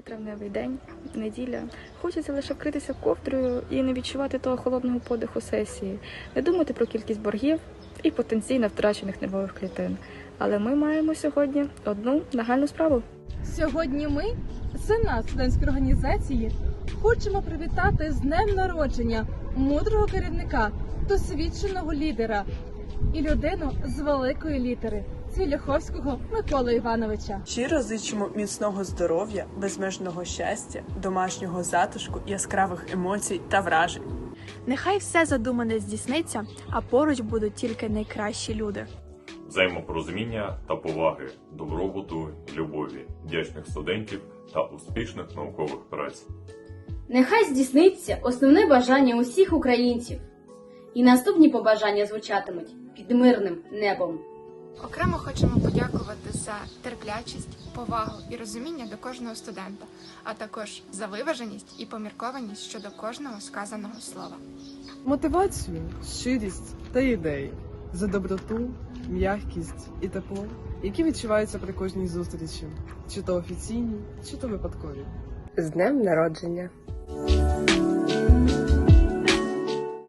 Теплий травневий день, неділя. Хочеться лише вкритися ковдрою і не відчувати того холодного подиху сесії, не думати про кількість боргів і потенційно втрачених нервових клітин. Але ми маємо сьогодні одну нагальну справу. Сьогодні ми, Сенат студентської організації, хочемо привітати з днем народження мудрого керівника, досвідченого лідера і людину з великої літери Цвіляховського Миколи Івановича. Щиро зичимо міцного здоров'я, безмежного щастя, домашнього затишку, яскравих емоцій та вражень. Нехай все задумане здійсниться, а поруч будуть тільки найкращі люди. взаємопорозуміння та поваги, добробуту, любові, вдячних студентів та успішних наукових праць. Нехай здійсниться основне бажання усіх українців. І наступні побажання звучатимуть під мирним небом. Окремо хочемо подякувати за терплячість, повагу і розуміння до кожного студента, а також за виваженість і поміркованість щодо кожного сказаного слова. мотивацію, щирість та ідеї, за доброту, м'якість і тепло, які відчуваються при кожній зустрічі, чи то офіційній, чи то випадкові. З днем народження!